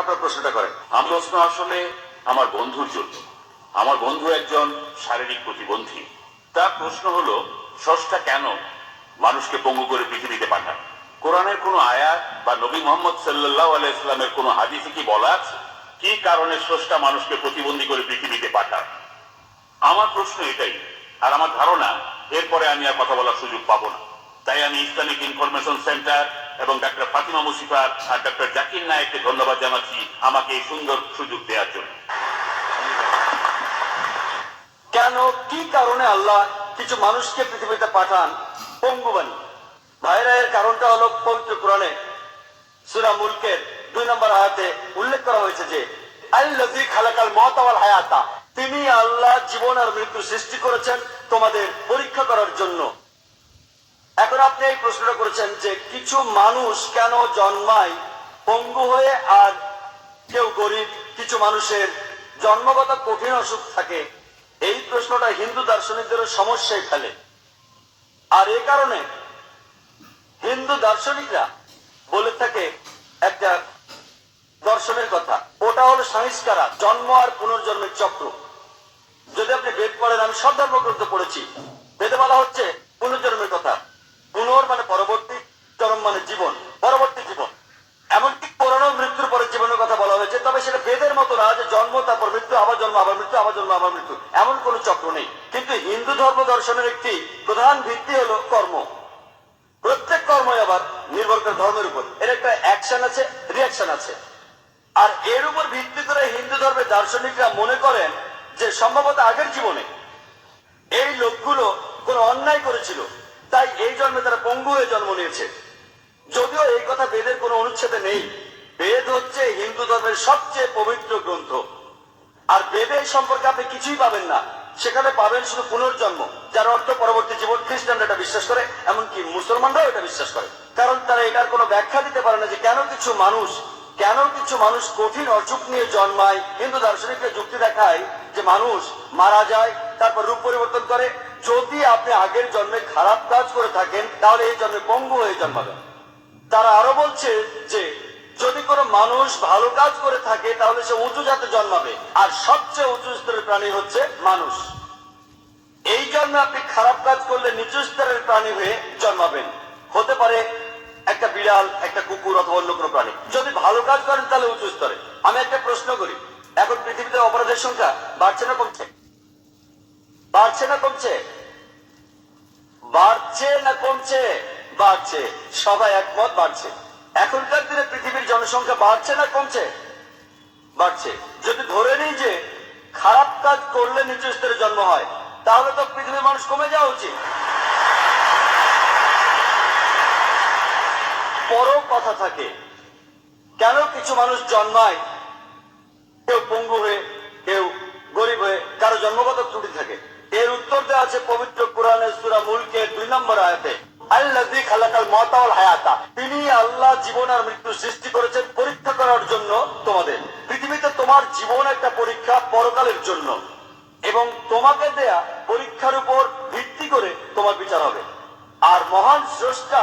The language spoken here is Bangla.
আপনার প্রশ্নটা করেন। আমার প্রশ্ন আসলে আমার বন্ধুর জন্য। আমার বন্ধু একজন শারীরিক প্রতিবন্ধী। তার প্রশ্ন হলো ষষ্ঠা কেন মানুষকে পঙ্গু করে পৃথিবীতে পাঠান? কোরআনের কোনো আয়াত বা নবী মোহাম্মদ সাল্লাহ আলাইস্লামের কোনো হাদিসে কি বলা আছে? কি কারণে ষষ্ঠা মানুষকে প্রতিবন্ধী করে পৃথিবীতে পাঠান? আমার প্রশ্ন এটাই, আর আমার ধারণা, এরপরে আমি আর কথা বলার সুযোগ পাবো না। তাই আমি ইসলামিক ইনফরমেশন সেন্টার এবং ডাক্তার ফাতিমা মুসিফার আর ডাক্তার জাকির নায়ককে ধন্যবাদ জানাচ্ছি আমাকে এই সুন্দর সুযোগ দেওয়ার জন্য। কেন, কি কারণে আল্লাহ কিছু মানুষকে পৃথিবীতে পাঠান পঙ্গুবাণী? ভাইরা, এর কারণটা হলো পবিত্র কোরআনে সুরা মুলকের দুই নম্বর আয়াতে উল্লেখ করা হয়েছে যে, আল্লাযী খালাকাল মওত ওয়াল হায়াতা, তিনি আল্লাহ জীবন আর মৃত্যু সৃষ্টি করেছেন তোমাদের পরীক্ষা করার জন্য। এখন আপনি এই প্রশ্নটা করেছেন যে কিছু মানুষ কেন জন্মায় পঙ্গু হয়ে আর কেউ গরিব, কিছু মানুষের জন্মগত কঠিন অসুখ থাকে? এই প্রশ্নটা হিন্দু দার্শনিকদের সমস্যায় ফেলে। আর এ কারণে হিন্দু দার্শনিকরা বলে থাকে একটা দর্শনের কথা, ওটা হলো সংস্কারা, জন্ম আর পুনর্জন্মের চক্র। যদি আপনি বেদ পড়েন, আমি সব ধর্মগ্রন্থ পড়েছি। বেদে বলা হচ্ছে পুনর্জন্মের কথা পুনর মানে পরবর্তী চরম মানে জীবন, পরবর্তী জীবন। এমনকি পুরানো মৃত্যুর পরে জীবনের কথা বলা হয়েছে, তবে সেটা বেদের মতো না, যে জন্ম, তারপর মৃত্যু, আবার জন্ম, আবার মৃত্যু, আবার জন্ম, আবার মৃত্যু। এমন কোন চক্র নেই। কিন্তু হিন্দু ধর্ম দর্শনের একটি প্রধান ভিত্তি হলো কর্ম। প্রত্যেক কর্মই আবার নির্ভর করে ধর্মের উপর। এর একটা অ্যাকশন আছে রিয়াকশন আছে। আর এর উপর ভিত্তি করে হিন্দু ধর্মের দার্শনিকরা মনে করেন যে সম্ভবত আগের জীবনে এই লোকগুলো কোন অন্যায় করেছিল। তাই এই জন্মে তারা পঙ্গু হয়ে জন্ম নিয়েছে। যদিও এই কথা বেদের কোনো অনুচ্ছেদে নেই। বেদ হচ্ছে হিন্দু ধর্মের সবচেয়ে পবিত্র গ্রন্থ। আর বেদে এই সম্পর্কে আপনি কিছুই পাবেন না। সেখানে পাবেন শুধু পুনর্জন্ম, যার অর্থ পরবর্তী জীবন খ্রিস্টানরা এটা বিশ্বাস করে, এমনকি মুসলমানরাও এটা বিশ্বাস করে। কারণ তারা এটার কোনো ব্যাখ্যা দিতে পারে না যে কেন কিছু মানুষ, কেন কিছু মানুষ কঠিন অসুখ নিয়ে জন্মায়। হিন্দু দার্শনিকরা যুক্তি দেখায় যে মানুষ মারা যায়, তারপর রূপ পরিবর্তন করে। যদি আপনি আগের জন্মে খারাপ কাজ করে থাকেন, তাহলে এই জন্মে পঙ্গু হয়ে জন্মাবেন। তারা আরও বলছে যে, যদি কোনো মানুষ ভালো কাজ করে থাকে, তাহলে সে উঁচু জাতে জন্মাবে। আর সবচেয়ে উঁচু স্তরের প্রাণী হচ্ছে মানুষ। এই জন্মে আপনি খারাপ কাজ করলে নিচু স্তরের প্রাণী হয়ে জন্মাবেন। হতে পারে একটা বিড়াল, একটা কুকুর অথবা অন্য কোনো প্রাণী। যদি ভালো কাজ করেন, তাহলে উঁচু স্তরে। আমি একটা প্রশ্ন করি। এখন পৃথিবীতে অপরাধের সংখ্যা বাড়ছে না কমছে? বাড়ছে না কমছে? বাড়ছে না কমছে? বাড়ছে। সবাই একমত, বাড়ছে। এখনকার দিনে পৃথিবীর জনসংখ্যা বাড়ছে না কমছে? বাড়ছে। যদি ধরে নিই যে খারাপ কাজ করলে নিচু স্তরে জন্ম হয়, তাহলে তো পৃথিবীর মানুষ কমে যাওয়া উচিত। বড় কথা থাকে, কেন কিছু মানুষ জন্মায়, কেউ পঙ্গু হয়ে, কেউ গরিব হয়ে, কারও জন্মগত ত্রুটি থাকে। এর উত্তর দেওয়া আছে পবিত্র কোরআনের সুরা মুলকের দুই নম্বর আয়াতে। আল্লাযী খালাকাল মাউতা হায়াতা। তিনি আল্লাহ জীবন আর মৃত্যু সৃষ্টি করেছেন পরীক্ষা করার জন্য তোমাদের। পৃথিবীতে তোমার জীবন একটা পরীক্ষা পরকালের জন্য। এবং তোমাকে দেয়া পরীক্ষার উপর ভিত্তি করে তোমার বিচার হবে। আর মহান স্রষ্টা